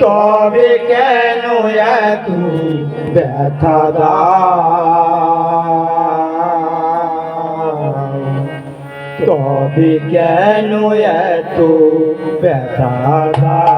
তবে কেন এত ব্যথা তবে কেন এত ব্যথা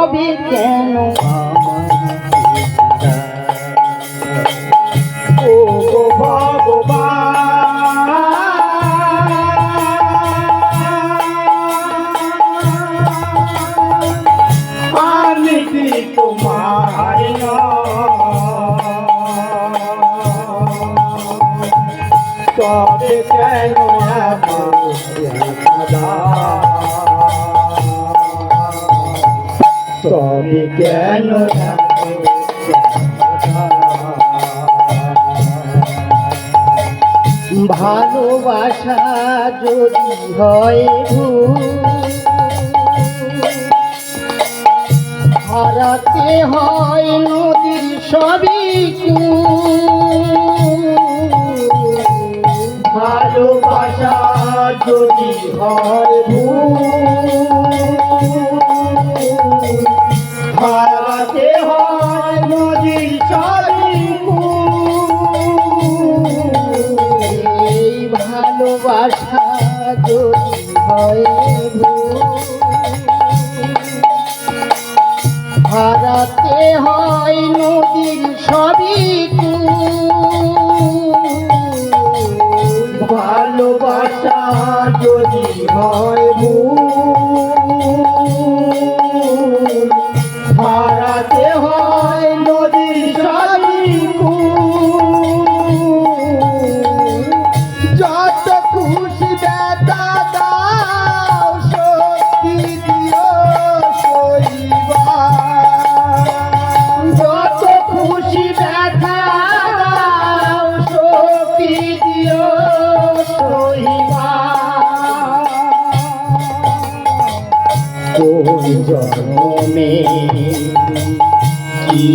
তবে কেন ও ভগবান আমি তবে কেন ভালোবাসা যদি হয় হারাতে হয় নদীর সবই কুল। যদি হয় হারাতে হয় নদীর সবই। ভালোবাসা যদি হয় ভুল, হারাতে হয় কোন জন্মে কি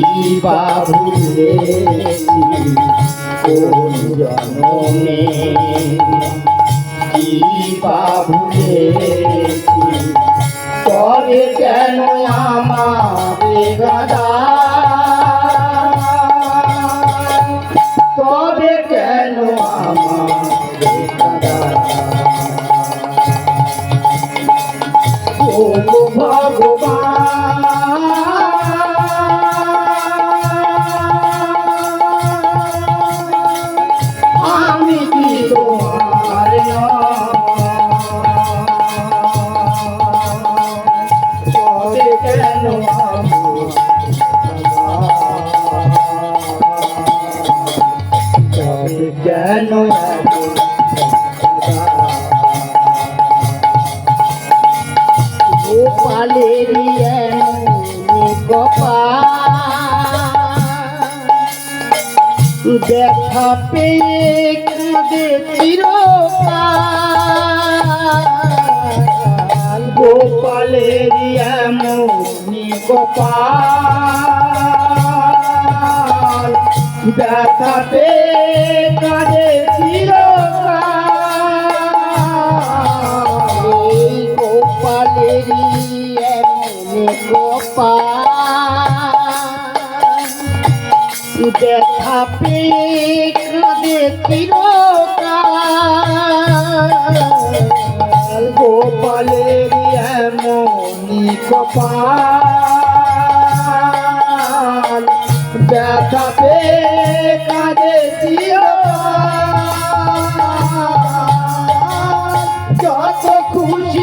বা ভুলেছি কোন জন্মে কি বা ভুলেছি তবে কেন গাদা আমি কি তোমার তবে কেন তবে কেন দেখা পেয়ে কাঁদে চিরকাল। গোপালের এমনি গোপাল। দেখাতে কাজে চিরকাল। এই গোপালেরই এমনি গোপাল। গোপালের এমনি কপাল। ব্যথা পে কাঁদে যত খুশি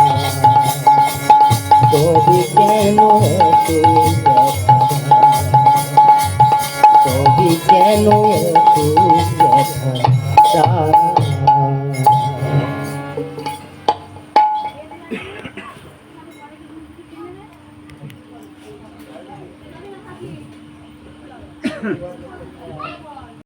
তবে কেন? তবে কেন এত ব্যথা